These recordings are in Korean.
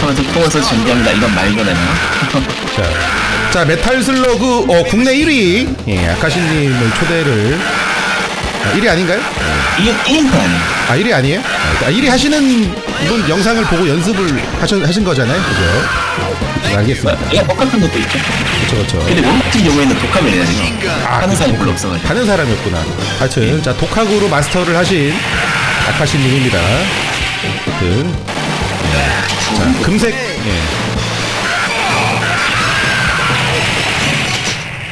하면서 통해서 준비합니다. 이건 말도 되나? 자, 자 메탈 슬러그 어, 국내 1위 예, 아카시님을 초대를 아, 1위 아닌가요? 이게 1인분 아니에요? 아 1위 아니에요? 아, 1위 하시는 분 영상을 보고 연습을 하신, 하신 거잖아요, 그죠? 네, 알겠습니다. 얘가 똑같은 것도 있죠. 그렇죠, 그렇죠. 근데 원 같은 경우에는 독학을 해야 돼요. 하는 사람이 별로 없어가지고. 하는 사람이었구나. 하여튼 자 독학으로 마스터를 하신 아카시님입니다. 하여튼 자 금색 예.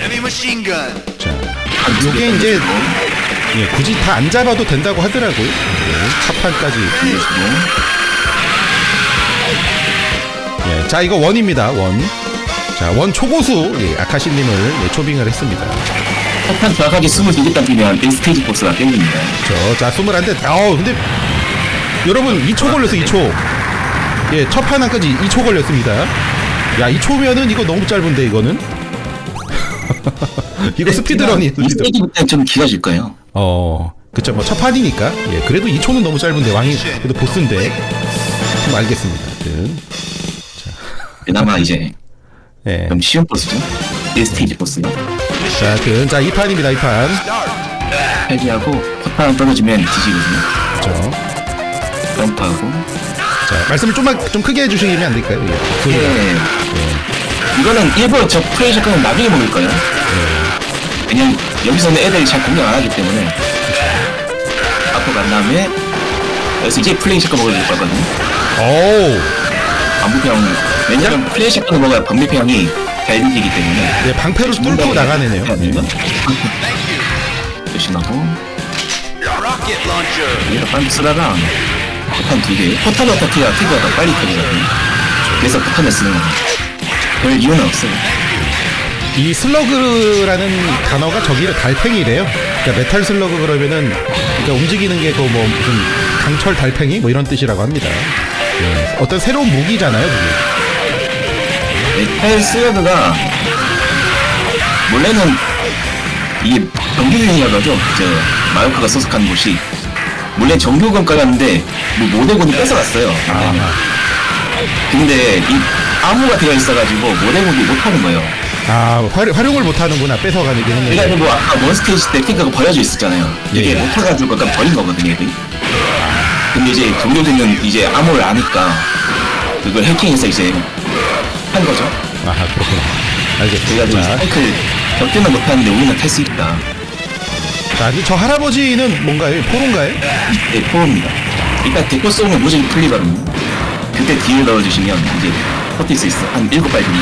Heavy machine gun. 자 요게 이제 예, 굳이 다 안 잡아도 된다고 하더라고요. 예, 첫판까지. 예, 자 이거 원입니다. 원. 자 원 초고수 예, 아카시님을 예, 초빙을 했습니다. 폭탄 정확하게 22개 뛰면 1스테이지 보스가 땡깁니다. 저, 자, 스물 한 대. 어, 근데 여러분 2초 걸렸어, 2초. 예, 첫 판한까지 2초 걸렸습니다. 야, 2초면은 이거 너무 짧은데 이거는. 이거 스피드런이 스피드. 1스테이지부터 좀 길어질 거예요. 어, 그쵸, 뭐첫 판이니까. 예, 그래도 2초는 너무 짧은데 왕이 그래도 보스인데. 좀 알겠습니다. 하여튼. 그나마 이제 예. 좀 쉬운 보스죠. 1스테이지 보스가. 자, 하여튼 자, 2판입니다, 2판. 해지하고 폭탄 떨어지면 뒤지거든요. 그쵸. 점프하고. 자, 말씀을 좀만 좀 크게 해주시면 안 될까요? 예. 예. 이거는 일부러 저 프레이 샷건은 나중에 먹을 거예요. 왜냐면 여기서는 애들이 잘 공격 안 하기 때문에 앞으로 간 다음에 그래서 이제 플레이 샷건 먹을 거거든요. 오우. 반부평 왜냐면 플레이 샷건을 먹어야 반부평이 잘 움직이기 때문에 네, 방패로 뚫고 나가네요. 예. 조심하고 Rocket launcher. 쓰다가 포탄 두 개. 터트려야 피부가 더 빨리 터지거든요. 그래서 포탄을 쓰는 겁니다. 별 이유는 없어요. 이 슬러그라는 단어가 저기를 달팽이래요. 그러니까 메탈 슬러그 그러면은 그러니까 움직이는 게 그뭐 무슨 강철 달팽이 뭐 이런 뜻이라고 합니다. 예. 어떤 새로운 무기잖아요, 그게. 메탈 슬러그가 원래는 이게 정규군이라고 하죠. 저 마요카가 소속한 곳이 원래 정규군가였는데 뭐 모델군이 뺏어갔어요. 아, 근데 이 암호가 되어 있어가지고 모델군이 못하는 거예요. 아 활, 활용을 못하는구나 뺏어가는 게 그러니까 했는데. 뭐 아까 몬스테이지 때 핑크가 버려져 있었잖아요. 이게 예. 못해가지고 약간 버린 거거든요, 얘들이. 근데 이제 정규군은 이제 암호를 아니까 그걸 해킹해서 이제 한 거죠. 아하 그렇구나. 그래가지고 알겠습니다. 자, 사이클 격대는 못하는데 우리는 탈 수 있다. 자, 저 할아버지는 뭔가요? 포로인가요? 네, 포입니다. 일단 데코 쏘면 무조건 풀리거든요. 그때 딜을 넣어주시면 이제 버틸 수 있어. 한 일곱 발 정도.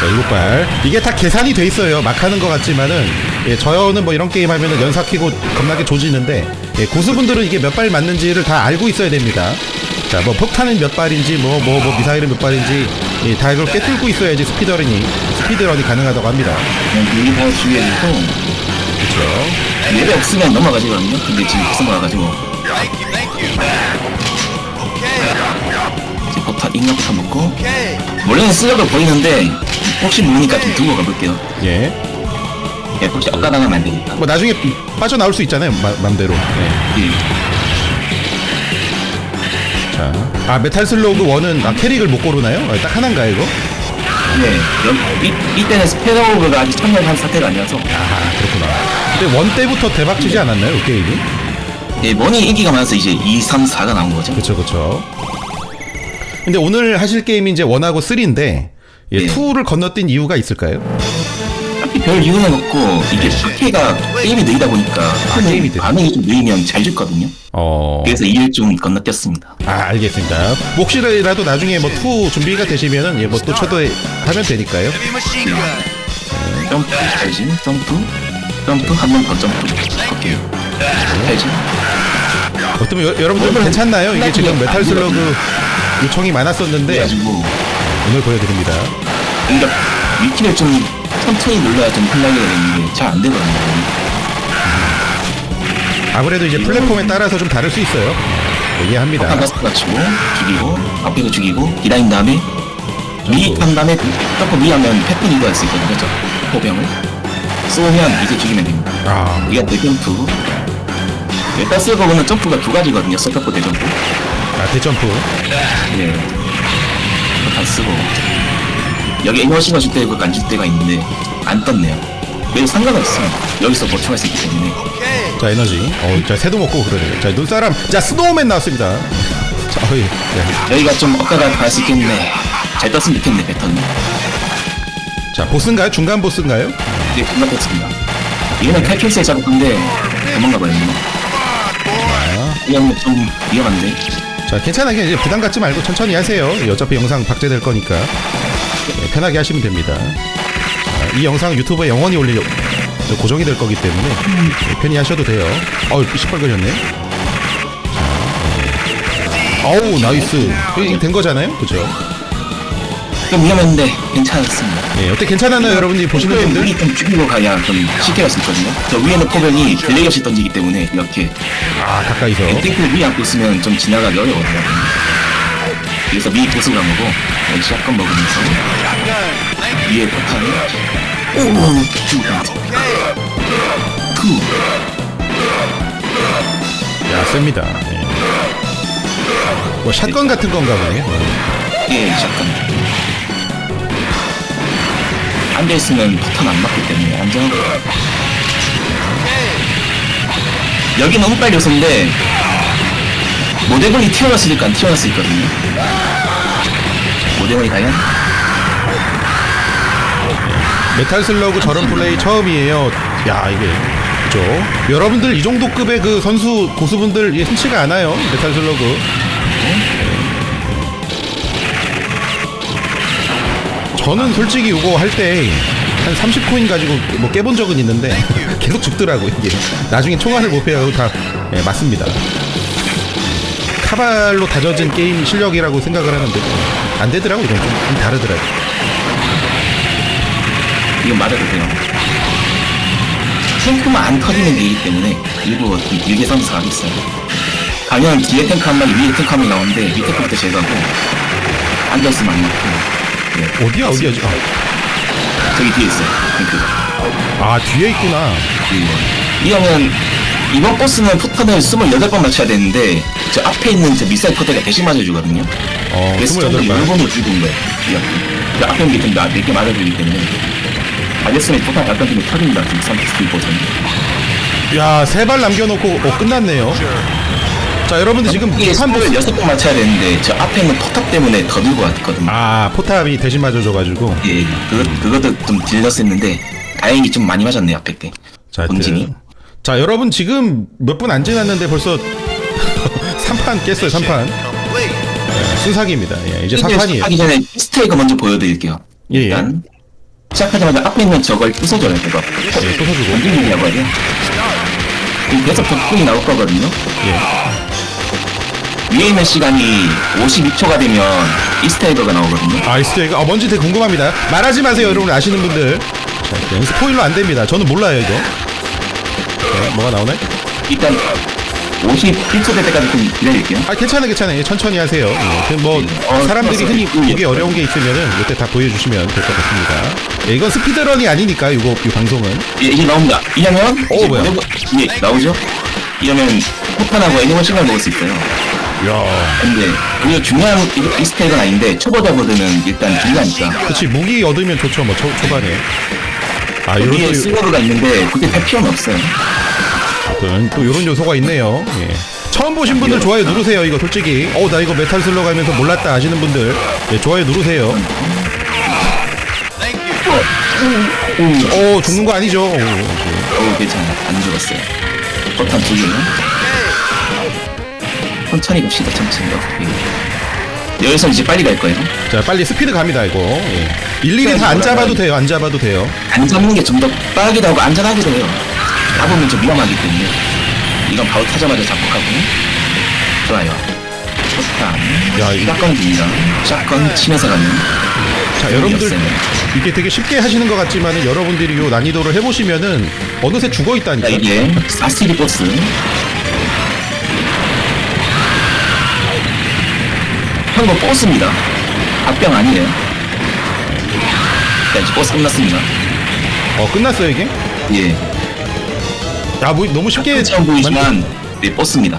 자, 일곱 발. 이게 다 계산이 돼 있어요. 막 하는 것 같지만은, 예, 저는 뭐 이런 게임 하면은 연사 키고 겁나게 조지는데, 예, 고수분들은 이게 몇 발 맞는지를 다 알고 있어야 됩니다. 자, 뭐 폭탄은 몇 발인지, 뭐, 뭐, 뭐, 미사일은 몇 발인지, 예, 다 이걸 꿰뚫고 있어야지 스피드런이, 스피드런이 가능하다고 합니다. 다 주의해주 고 그렇죠. 랩이 없으면 넘어가지거든요. 근데 지금 you. Okay, 이제 버터 인간 버터 먹고. 원래는 슬럭을 보이는데 혹시 모르니까 좀 두고 가볼게요. 예. 예, 혹시 엇가당하면 안 되니까. 뭐 나중에 빠져나올 수 있잖아요. 마, 맘대로. 네. 예. 자. 아, 메탈 슬로그 원은 아, 캐릭을 못 고르나요? 아, 딱 하나인가요, 이거? 네, 여- 이, 이때는 스페더오브가 아직 참여한 상태가 아니어서 아, 그렇구나. 근데 원 때부터 대박 치지 않았나요, 이 게임이? 예, 원이 인기가 많아서 이제 2, 3, 4가 나온 거죠. 그쵸, 그쵸. 근데 오늘 하실 게임이 이제 원하고 3인데, 예, 예. 2를 건너뛴 이유가 있을까요? 딱히 별 이유는 없고 이게 파케가 게임이 느리다 보니까 아, 게임이. 반응이 좀 느리면 잘 죽거든요. 어. 그래서 이를 좀 건너뛰었습니다. 아, 알겠습니다. 뭐 혹시라도 나중에 뭐 2 준비가 되시면은, 예, 뭐또 초대하면 되니까요. Gun. 점프, 탈진, 점프, 점프, 한 번 더 점프. 갈게요. 탈진. 어쩌면 여, 여러분들 괜찮나요? 이게 지금 메탈 슬러그 요청이 많았었는데, 그래가지고 오늘 보여드립니다. 그러니까 위키를 좀 천천히 눌러야 좀 편하게 되는 게 잘 안 되거든요. 아무래도 이제 플랫폼에 따라서 좀 다를 수 있어요. 이해합니다. 한 가스 맞추고 죽이고 앞에서 죽이고 기다린 다음에 미한 다음에 점프 미하면 패턴 이거 할수 있거든요. 저 포병을 쏘면 이제 죽이면 됩니다. 아, 이게 대점프. 일단 쓸 거는 점프가 두 가지거든요. 서퍼프 대점프. 아 대점프. 예. 포탄 쓰고 여기 애니머신가 줄 때가 안줄 때가 있는데 안 떴네요 매우 상관없어 여기서 보충할 수 있기 때문에. 자 에너지 어, 자 새도 먹고 그러네요 자 눈사람 자 스노우맨 나왔습니다 자 어이 네. 여기가 좀 억가가 갈수 있겠네 잘 떴으면 좋겠네 패턴 자 보스인가요? 중간 보스인가요? 이게 금방 떴습니다. 얘는 칼킬스에 잡을 건데 도망가 버렸네. 이건 좀 위험한데. 자 괜찮아요. 이제 부담 갖지 말고 천천히 하세요. 어차피 영상 박제될 거니까. 네, 편하게 하시면 됩니다. 자, 이 영상 유튜브에 영원히 올리려 고정이 될 거기 때문에 네, 편히 하셔도 돼요. 어우 시뻘거렸네. 자, 네. 어우 나이스. 이된 거잖아요? 그죠 좀 위험했는데 괜찮았습니다 예, 어때 괜찮았나요 여러분들이 보시는 분들 미리 좀 죽이고 가야 좀 쉽게 갈 수 있거든요 저 위에는 포병이 블레이 없이 던지기 때문에 이렇게 아 가까이서 탱크를 위에 안고 있으면 좀 지나가기 어려워요 그래서 미리 보스 가보고 여기 샷건 먹으면서 위에 포탄 오 죽었다 투야 셉니다 예. 뭐 샷건 같은 건가 보네 예, 샷건 앉아있으면 포탄 안 맞기 때문에 안전 여기 너무 빨리 오는데 모델건이 튀어나왔으니까 안 튀어나왔을 수 있거든요 모델건이 과연? 메탈 슬러그 저런 플레이 처음이에요. 야 이게 그죠? 여러분들 이 정도 급의 그 선수 고수분들 흔치가 않아요. 메탈 슬러그. 저는 솔직히 이거 할 때 한 30코인 가지고 뭐 깨본 적은 있는데 계속 죽더라고 이게. 나중에 총알을 못 패요 다 예, 맞습니다. 카발로 다져진 게임 실력이라고 생각을 하는데 안 되더라고 이건 좀, 좀 다르더라고. 이건 맞아도 돼요. 탱크만 안 터지는 게이기 때문에 일부 좀 길게 서면서 가고 있어요. 당연 뒤에 탱크 한 마리 위에 탱크 한 마리 나오는데 밑에 탱크부터 제거하고 앉아있으면 안 맞고. 네. 어디야 어디야 저- 저기 뒤에 있어요. 탱크가. 아 뒤에 있구나. 예. 이러면 이번 보스는 포탄을 28번 맞춰야 되는데 저 앞에 있는 저 미사일 포탄가 대신 맞아주거든요. 어 그래서 좀더 28발. 여러 번으로 줄고 온 거예요 앞에 있는 게좀 몇개 맞아주기 때문에. 맞았으면 포탄 약간 좀 터진다 지금 30킬 버전. 야세 발 남겨놓고 어 끝났네요 자 여러분들 지금 이게 한 3을 6번 맞춰야 되는데 저 앞에 있는 포탑 때문에 더 들고 왔거든요. 아 포탑이 대신 맞아줘가지고. 예, 그것, 그것도 좀 딜렀었는데 다행히 좀 많이 맞았네요 앞에 게 자, 본진이. 자 여러분 지금 몇 분 안 지났는데 벌써 3판 깼어요 3판. Complete. 순삭입니다. 예, 이제 4판이에요. 하기 전에 이스트에그 먼저 보여드릴게요. 예, 예. 일단 시작하자마자 앞에 있는 저걸 부숴줘요 이거 예, 쏘서주고. 건드리냐고 해요. 계속 덕분이 나올 거거든요. 예. 위에 있는 시간이 52초가 되면 이스트에그가 나오거든요. 아 이스테이가 어, 뭔지 되게 궁금합니다. 말하지 마세요 여러분 아시는 분들. 자 일단 스포일러 안 됩니다. 저는 몰라요 이거. 자, 뭐가 나오네 일단 51초 될 때까지 좀 기다릴게요. 아 괜찮아 괜찮아 예, 천천히 하세요. 예, 그뭐 어, 사람들이. 흔히 예. 보기 어려운 게 있으면은 이때 다 보여주시면 될 것 같습니다. 예, 이건 스피드런이 아니니까 이거 이 방송은. 예, 이제 나옵니다. 이러면 오, 이제 뭐야. 모델- 예, 나오죠? 이러면 포탄하고 애니멀 시간 먹을 수 있어요 야 근데 그게 중요한 이- 이스트에그는 아닌데 초보자분들은 일단 중요하니까 그치 무기 얻으면 좋죠 뭐 초, 초반에 아 요런 위에 또, 슬러그가 있는데 그게 할 필요는 없어요 또, 또 요런 요소가 있네요 예. 처음 보신 분들 좋아요 누르세요 이거 솔직히 어 나 이거 메탈 슬러 가면서 몰랐다 하시는 분들 예, 좋아요 누르세요. 어 죽는 거 아니죠 오, 예. 어 괜찮아 안 죽었어요 두 개는 천천히 갑시다 천천히 예. 여기서 이제 빨리 갈 거예요. 자 빨리 스피드 갑니다 이거. 예. 일일이 다 안 잡아도 돼요 안 잡아도 돼요. 안 잡는 게 좀 더 빠르기도 하고 안전하기도 해요. 잡으면 좀 위험하기 때문에. 이건 바로 타자마자 잡고 가고. 좋아요. 포탄 야, 이- 샷건 줍니다. 샷건 치면서 가는 자 여러분들 없어요. 이게 되게 쉽게 하시는 것 같지만은 여러분들이 요 난이도를 해보시면은 어느새 죽어 자 있다니까 이게 사스리 보스 형거 보스입니다 합병 아니에요 자 이제 보스 끝났습니다 어 끝났어요 이게 예 야 뭐 너무 쉽게 처음 보이지만 네 보스입니다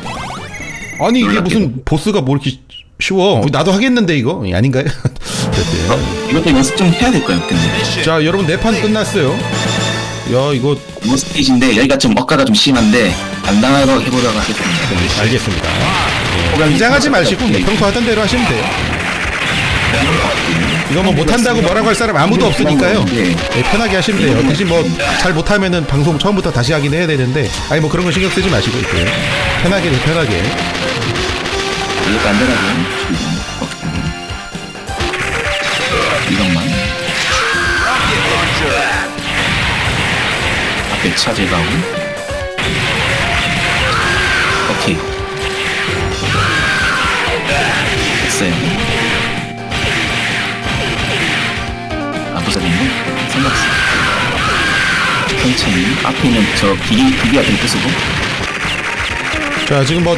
아니 이게 놀랍게도. 무슨 보스가 뭐 이렇게 쉬워 어, 나도 하겠는데 이거 예, 아닌가요? 어, 이것도 연습 좀 해야 될 거예요, 근데. 자 여러분 네판 끝났어요. 야 이거 이 스테이지인데 여기가 좀 억가가 좀 심한데 당당하게 해보다가 하겠습니다. 알겠습니다. 네. 긴장하지 마시고 뭐 예. 평소 하던 대로 하시면 돼요. 이거 뭐 못한다고 뭐라고 할 사람 아무도 없으니까요. 네. 네, 편하게 하시면 돼요. 대신 뭐 잘 못하면은 방송 처음부터 다시 하긴 해야 되는데 아니 뭐 그런 거 신경 쓰지 마시고 이렇게 편하게 편하게 이것도 안전하게 이것만 앞에 차 제거하고 아부사님은 삼각스 천천히 앞에 있는 저 기기 기기 같은 거 쓰고 자 지금 뭐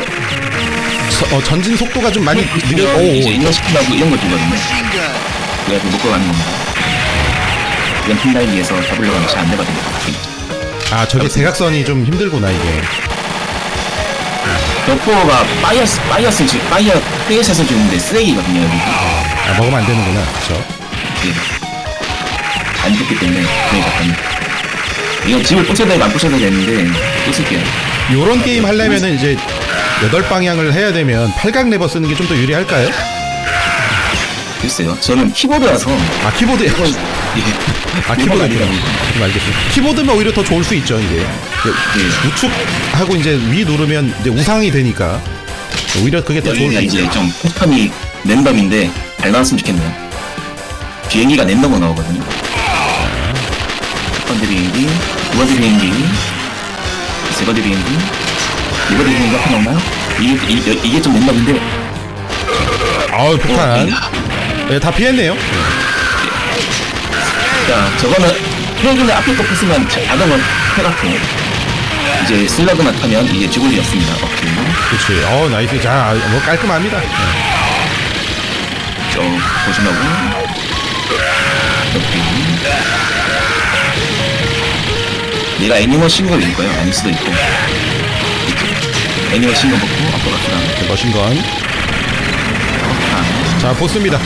서- 어, 전진 속도가 좀 많이 느려 오, 오. 이런 시키려고 이런 거 주거든요 Machine gun. 그래서 먹고 가는 겁니다. 이건 팀라이기에서 잡으려고 하면 잘안 되거든요. 아 저게 대각선이 좀 힘들구나 이게 덕포가 파이어스, 파이어스, 지- 파이어 페이스에서 주는데 쓰레기거든요, 여기. 아 먹으면 안 되는구나 그쵸 예. 안 좋기 때문에, 그게 잠깐. 이거 집을 부셔야 되고 안 부셔도 되는데, 부술게요. 요런 게임 하려면은 이제 여덟 방향을 해야 되면 팔각 레버 쓰는 게 좀 더 유리할까요? 글쎄요. 저는 키보드라서, 아 키보드 이건, 예. 아 키보드 아니라. 좀 알겠습니다. 키보드면 오히려 더 좋을 수 있죠 이게 예. 우측하고 이제 위 누르면 이제 우상이 되니까 오히려 그게 더 좋을 여기가 수 있죠. 이제 좀 패턴이 랜덤인데, 잘 나왔으면 좋겠네요. 비행기가 랜덤으로 나오거든요. 첫 번째 비행기, 두 번째 비행기, 세 번째 비행기, 네 번째 비행기 앞에 나오나요? 이게, 이게, 이게 좀 랜덤인데, 아우 어, 폭탄 야. 네, 다 피했네요. 자, 저거는 프레임인데 앞에 거 부수면 자- 자동으로 해갖고, 이제 슬러그만 타면 이게 주골이었습니다. 오케이. 그렇지. 어 나이스. 자, 뭐 깔끔합니다. 네. 저 보시라고 이렇게 내가 애니멀 거예요 아닐 수도 있고. 애니멀 신고 먹고 갑시다 네, 머신건. 아, 자, 보스입니다.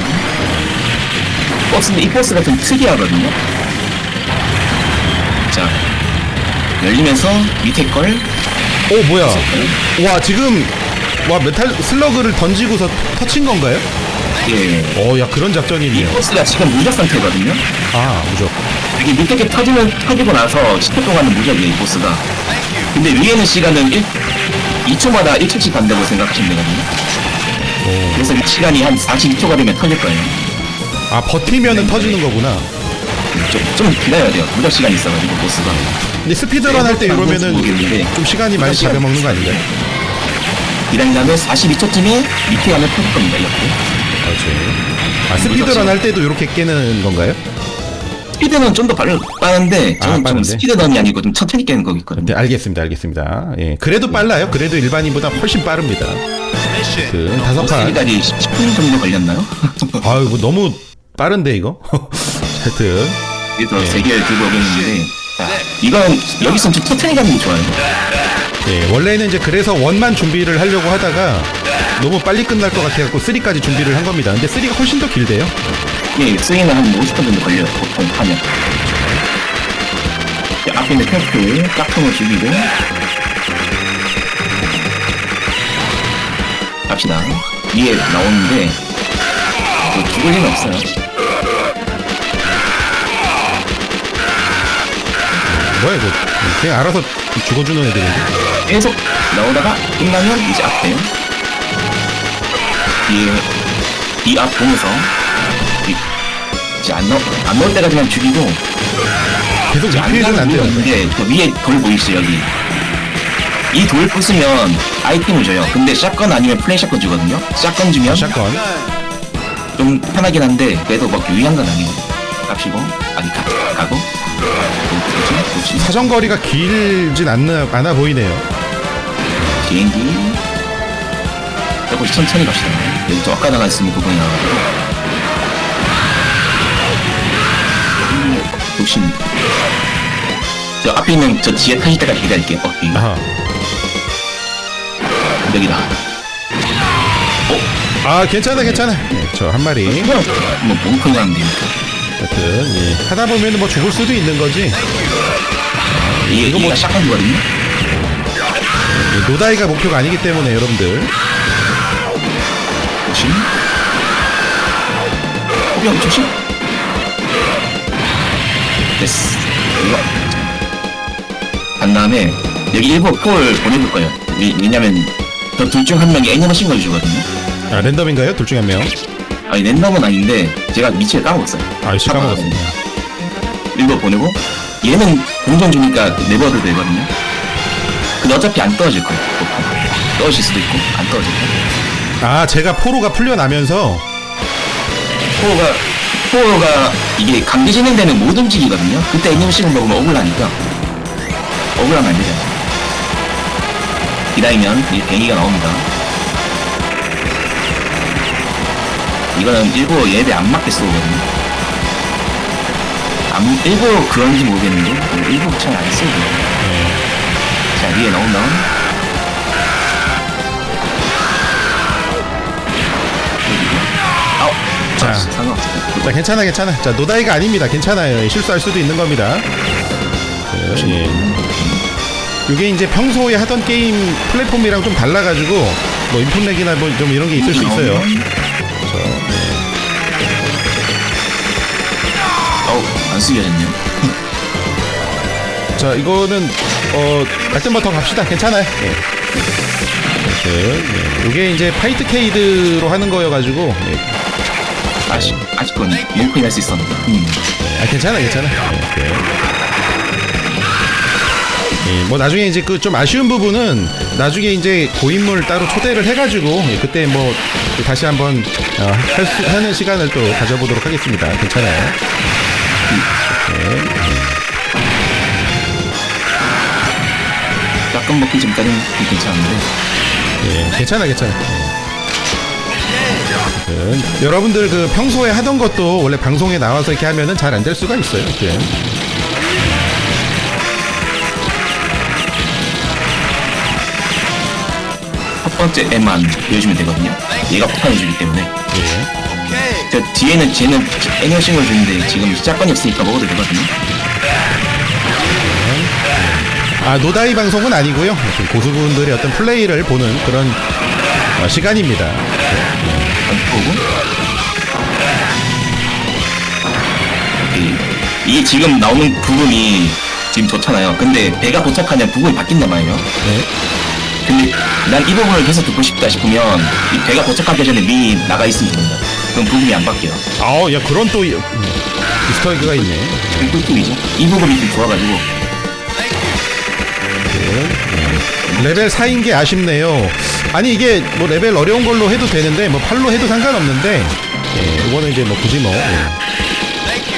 버스인데 이 버스가 좀 특이하거든요 자 열리면서 밑에 걸 오 뭐야? 와 지금 와 메탈 슬러그를 던지고서 터친 건가요? 예. 어, 야 그런 이 작전이네요. 버스가 지금 무적 상태거든요 아, 무적. 여기 밑에 게 터지면 터지고 나서 10초 동안은 무적이에요 이 보스가 근데 위에 있는 시간은 1, 2초마다 1초씩 간다고 생각하시면 되거든요 오. 그래서 이 시간이 한 42초가 되면 터질 거예요 아 버티면은 터지는 거구나. 좀, 좀 기다려야 돼요 무적 시간이 있어가지고 보스가 근데 스피드런 할 때 이러면은 모르겠는데 좀 시간이 많이 잡아먹는 거 아닌가요? 기다린 다음에 42초쯤에 밑에 가면 터질 겁니다 이렇게 그렇지. 아 스피드런 할 때도 이렇게 깨는 건가요? 스피드는 좀 더 빠른데 아, 저는 좀 빠른데? 스피드런이 아니고 좀 천천히 깨는 거기 있거든요 네, 알겠습니다, 알겠습니다. 예, 그래도 빨라요. 그래도 일반인보다 훨씬 빠릅니다. 그 다섯 판. 보스기다리 10분 정도 걸렸나요? 아유, 뭐 너무 빠른데 이거. 하여튼 그래서 네. 세 개를 들고 오겠는데 자, 이건 여기서 좀 천천히 가는 게 좋아요 예, 원래는 이제 그래서 원만 준비를 하려고 하다가 너무 빨리 끝날 것 같아갖고 3까지 준비를 한 겁니다. 근데 3가 훨씬 더 길대요. 예, 스윙은 한 50분 정도 걸려요 보통 하면 자, 앞에 있는 탱크 짝퉁을 죽이고 갑시다 위에 나오는데 뭐 죽을 일은 없어요 뭐야 이거? 그냥 알아서 죽어주는 애들인데. 계속 나오다가 끝나면 이제 앞에 뒤 에이앞 보면서 이- 이제 안 넣, 안 넣을 때까지만 죽이고 계속 이제 안 리필은 안 되는데. 있는데 저 위에 돌 보이시죠 여기 이 돌 부수면 아이템을 줘요 근데 샷건 아니면 플레이 샷건 주거든요 샷건 주면 샷건. 좀 편하긴 한데 그래도 막 유의한 건 아니에요 갑시고 아니 가, 가고 뭐지 뭐지 사정거리가 길진 않나, 않아 보이네요. 비행기 조금 천천히 갑시다. 여기 좀 아까 나가 있으면 부분이 나가지고 음, 조심. 저 앞에 있는 저 지에 타실 때까지 기다릴게요. 어, 여기 아하. 여기다. 어? 아 괜찮아 괜찮아. 네, 저 한 마리. 그냥 뭐 몽크를 하면 되니까. 하여튼 예. 하다 보면 뭐 죽을 수도 있는 거지. 이게 이거 뭐- 이거 시작한 거거든요. 예, 노다이가 목표가 아니기 때문에 여러분들 조심. 호병 조심. 됐어. 이거. 간 다음에 여기 일부 폴 보내줄 거예요. 왜- 왜냐면 저 둘 중 한 명이 애니머신 걸 주거든요. 아 랜덤인가요? 둘 중에 한 명 아니 랜덤은 아닌데 제가 위치를 까먹었어요. 아, 위치 까먹었어요. 일부 보내고 얘는 동전 주니까 내버려도 되거든요. 근데 어차피 안 떨어질 거예요. 떨어질 수도 있고 안 떨어질 거예요. 아 제가 포로가 풀려나면서 포가 포가 이게 강제 진행되는 못 움직이거든요. 그때 애니메이션을 먹으면 억울하니까 억울하면 안 되잖아요. 기다리면 이 뱅이가 나옵니다. 이거는 일부러 예배 안 맞게 쏘거든요. 안, 일부러 그런지 모르겠는데 뭐 일부러 잘안 쓰고 자 위에 나온다. 자. 자 괜찮아 괜찮아 자 노다이가 아닙니다 괜찮아요 실수할 수도 있는 겁니다 그, 예. 이게 이제 평소에 하던 게임 플랫폼이랑 좀 달라가지고 뭐 인풋렉이나 뭐 좀 이런 게 있을 수 있어요 저, 예. 어우, 안 숙여졌네요. 자 이거는 어뭐더 갑시다 괜찮아요 예. 그, 예. 이게 이제 파이트 케이드로 하는 거여가지고 예. 아쉽, 아쉽건 유니콘이 할수 있었는데. 음. 아 괜찮아 괜찮아. 예, 뭐 나중에 이제 그 좀 아쉬운 부분은 나중에 이제 고인물 따로 초대를 해가지고 예, 그때 뭐 다시 한번 어, 할 수, 하는 시간을 또 가져보도록 하겠습니다 괜찮아요 약간 먹기 전까지는 괜찮은데. 예, 괜찮아 괜찮아 예. 그, 여러분들 그 평소에 하던 것도 원래 방송에 나와서 이렇게 하면은 잘 안 될 수가 있어요 예. 첫 번째 애만 보여주면 되거든요. 얘가 폭탄해주기 때문에. 예. 저 뒤에는 쟤는 애니어싱을 주는데 지금 시작권이 없으니까 먹어도 되거든요. 아 노다이 방송은 아니고요 좀 고수분들의 어떤 플레이를 보는 그런 어, 시간입니다 이. 이게 지금 나오는 부분이 지금 좋잖아요. 근데 배가 도착하면 부분이 바뀐단 말이에요. 네. 근데 난 이 부분을 계속 듣고 싶다 싶으면 이 배가 도착하기 전에 미리 나가 있으면 됩니다. 그럼 부분이 안 바뀌어. 아우 야 그런 또 이- 음, 이스터에그가 있네 그 꿀팁이죠. 이 부분이 좀 좋아가지고 레벨 4인 게 아쉽네요 아니 이게 뭐 레벨 어려운 걸로 해도 되는데 뭐 8로 해도 상관없는데 예, 이거는 이제 뭐 굳이 뭐 예.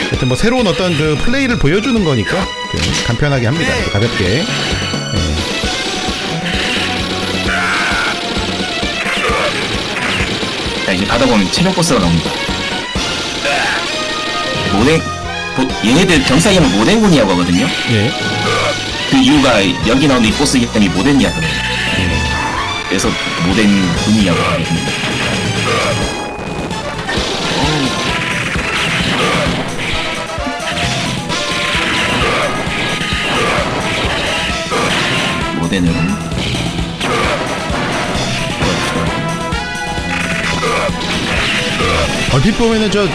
하여튼 뭐 새로운 어떤 그 플레이를 보여주는 거니까 그 간편하게 합니다 가볍게 자 이제 가다 보면 체력 보스가 나옵니다. 모델 보- 얘네들 정사이는 모델군이라고 하거든요. 예. 그 이유가 여기 나오는 이 보스 이름이 모덴이야거든요. 그래서 모덴군이라고 하거든요. 모덴을 얼핏 보면은 저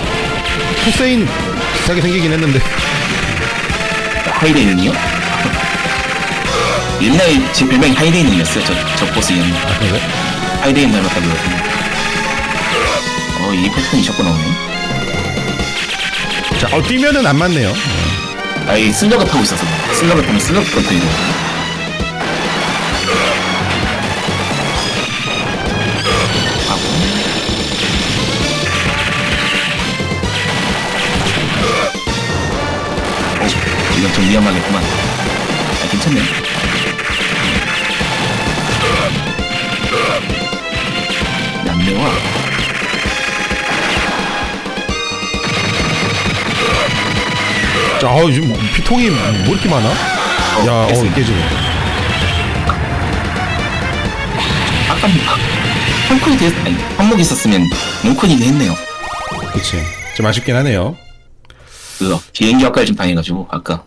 후세인 비슷하게 생기긴 했는데 하이데이는요? 옛날에 제 별명이 하이데이는이었어요. 저, 저 보스 이름. 아 그래? 하이데인 닮았다고. 어, 이 패턴이 자꾸 나오네. 자, 어, 뛰면은 안 맞네요. 아, 이 슬러그 타고 있어서. 슬러그 타면 슬러그 버튼이고. 어, 이건 좀 위험하겠구만. 아, 괜찮네. 안 매워. 자, 어, 지금 피통이 뭐 이렇게 많아? 야, 어, 지금. 아까 펑크이 됐, 아니, 한몫 있었으면 롱콘이긴 했네요. 그치. 좀 아쉽긴 하네요. 그 비행기 학과를 좀 당해가지고 아까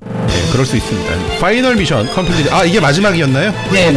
네, 그럴 수 있습니다. 파이널 미션 컴플리트. 아, 이게 마지막이었나요? 네